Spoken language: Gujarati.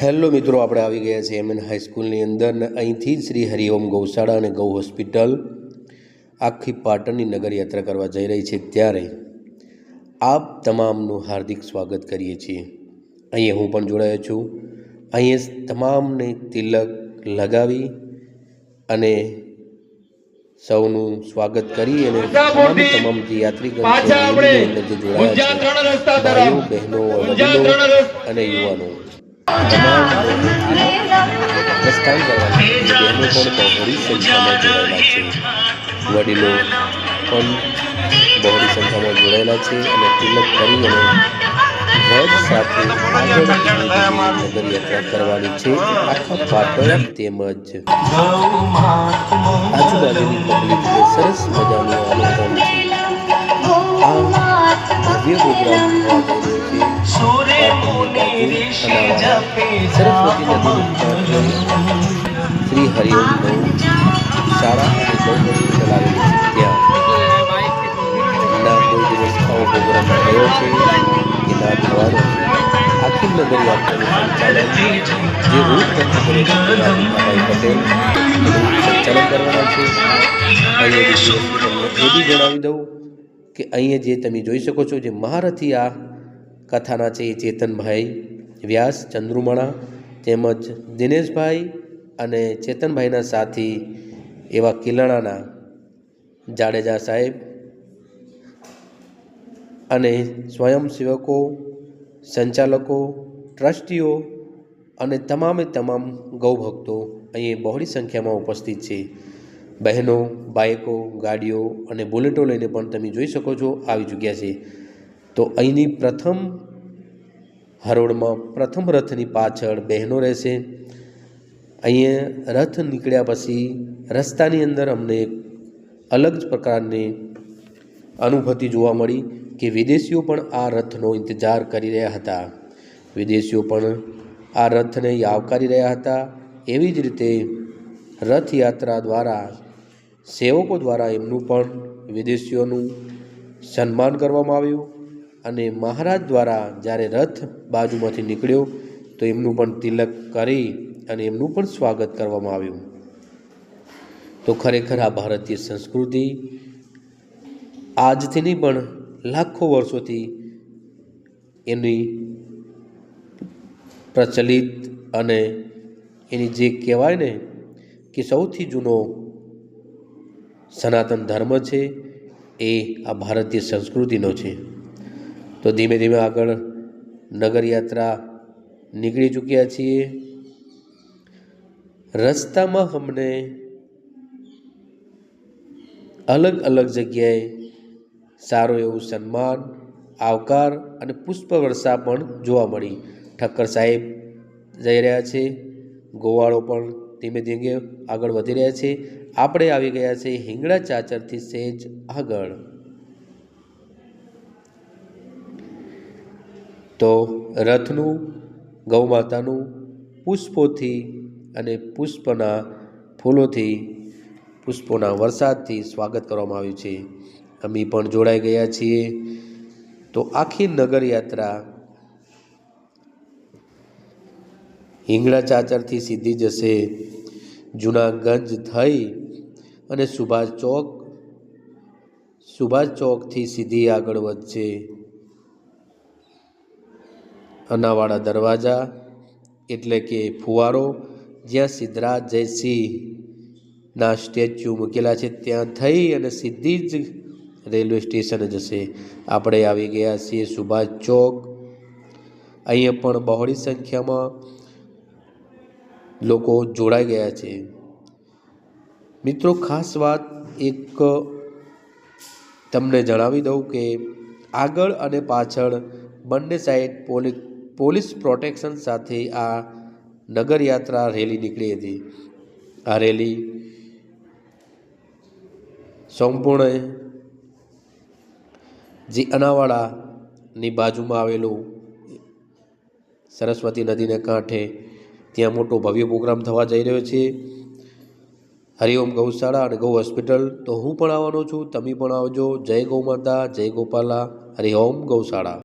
હેલો મિત્રો આપણે આવી ગયા છે એમ એન હાઈસ્કૂલની અંદર ને અહીંથી જ શ્રી હરિઓમ ગૌશાળા અને ગૌ હોસ્પિટલ આખી પાટણની નગર યાત્રા કરવા જઈ રહી છે ત્યારે આપ તમામનું હાર્દિક સ્વાગત કરીએ છીએ. અહીંયા હું પણ જોડાયો છું. અહીંયા તમામને તિલક લગાવી અને સૌનું સ્વાગત કરી અને તમામ તમામ જે યાત્રીગણ છે પાછા આપણે રેલીની અંદર જે જોડાયા છે. ભાઈઓ બહેનો અને યુવાનો. સંખ્યામાં જોડાયેલા વડીલો પણ બહોળી સંખ્યામાં જોડાયેલા છે અને તિલક કરી અને ધ્વજ સાથે આગળ ધીમે ધીમે નગર યાત્રા કરવાની છે આખા પાટણ તેમજ આજુબાજુની પબ્લિકને સરસ મજાનું આનંદ છે આ ભવ્ય પ્રોગ્રામ થવા જઈ રહ્યો છે પાટણની બાજુ અનાવાડા સરસ્વતી નદીની કાંઠે શ્રી હરિઓમ ગૌ શાળા અને ગૌ હોસ્પિટલ આવેલી છે ત્યાં ના કોઈ દિવસ આવો પ્રોગ્રામ થયો છે કે ના થવાનો છે આખી નગર યાત્રાનું સંચાલન જે રૂટ નક્કી કરે છે તેના ભીખાભાઈ પટેલ એનું સંચાલન કરવાના છે અહીંયા બીજી વસ્તુ તમને એ બી જણાવી દઉં કે અહીંયા જે તમે જોઈ શકો છો જે મહારથી આ કથાના છે એ ચેતનભાઈ વ્યાસ, ચંદ્રુમણા તેમજ દિનેશભાઈ અને ચેતનભાઈના સાથી એવા કિલાણાના જાડેજા સાહેબ અને સ્વયંસેવકો, સંચાલકો, ટ્રસ્ટીઓ અને તમામે તમામ ગૌભક્તો અહીં બહોળી સંખ્યામાં ઉપસ્થિત છે. બહેનો બાઇકો ગાડીઓ અને બુલેટો લઈને પણ તમે જોઈ શકો છો, આવી ચૂક્યા છે. તો અહીંની પ્રથમ હરોળમાં પ્રથમ રથની પાછળ બહેનો રહેશે. અહીંયા રથ નીકળ્યા પછી રસ્તાની અંદર અમને અલગ જ પ્રકારની અનુભૂતિ જોવા મળી કે વિદેશીઓ પણ આ રથનો ઇંતજાર કરી રહ્યા હતા. વિદેશીઓ પણ આ રથને આવકારી રહ્યા હતા. એવી જ રીતે રથયાત્રા દ્વારા, સેવકો દ્વારા એમનું પણ વિદેશીઓનું સન્માન કરવામાં આવ્યું. અને મહારાજ દ્વારા જ્યારે રથ બાજુમાંથી નીકળ્યો, તો એમનું પણ તિલક કરી અને એમનું પણ સ્વાગત કરવામાં આવ્યું. તો ખરેખર આ ભારતીય સંસ્કૃતિ આજથી નહીં પણ લાખો વર્ષોથી એની પ્રચલિત અને એની જે કહેવાય ને કે સૌથી જૂનો સનાતન ધર્મ છે, એ આ ભારતીય સંસ્કૃતિનો છે. તો ધીમે ધીમે આગળ નગરયાત્રા નીકળી ચૂક્યા છીએ. રસ્તામાં અમને અલગ અલગ જગ્યાએ સારું એવું સન્માન, આવકાર અને પુષ્પવર્ષા પણ જોવા મળી. ઠક્કર સાહેબ જઈ રહ્યા છે. ગોવાળો પણ ધીમે ધીમે આગળ વધી રહ્યા છે. આપણે આવી ગયા છે હિંગળા ચાચરથી સેજ આગળ. તો રથનું, ગૌમાતાનું પુષ્પોથી અને પુષ્પના ફૂલોથી, પુષ્પોના વરસાદથી સ્વાગત કરવામાં આવ્યું છે. અમે પણ જોડાઈ ગયા છીએ. તો આખી નગરયાત્રા હિંગળા ચાચરથી સીધી જશે. જૂનાગંજ થઈ અને સુભાષ ચોક, સુભાષ ચોકથી સીધી આગળ વધશે. અનાવાડા દરવાજા, એટલે કે ફુવારો, જ્યાં સિદ્ધરાજ જયસિંહના સ્ટેચ્યુ મૂકેલા છે, ત્યાં થઈ અને સીધી જ રેલવે સ્ટેશને જશે. આપણે આવી ગયા છીએ સુભાષ ચોક. અહીંયા પણ બહોળી સંખ્યામાં લોકો જોડાઈ ગયા છે. મિત્રો, ખાસ વાત એક તમને જણાવી દઉં કે આગળ અને પાછળ બંને સાઈડ પોલીસ પોલીસ પ્રોટેક્શન સાથે આ નગરયાત્રા રેલી નીકળી હતી. આ રેલી સંપૂર્ણ જે અનાવાડાની બાજુમાં આવેલું સરસ્વતી નદીને કાંઠે ત્યાં મોટો ભવ્ય પ્રોગ્રામ થવા જઈ રહ્યો છે. હરિઓમ ગૌશાળા અને ગૌ હોસ્પિટલ, તો હું પણ આવવાનો છું, તમે પણ આવજો. જય ગૌ માતા, જય ગોપાલા, હરિઓમ ગૌશાળા.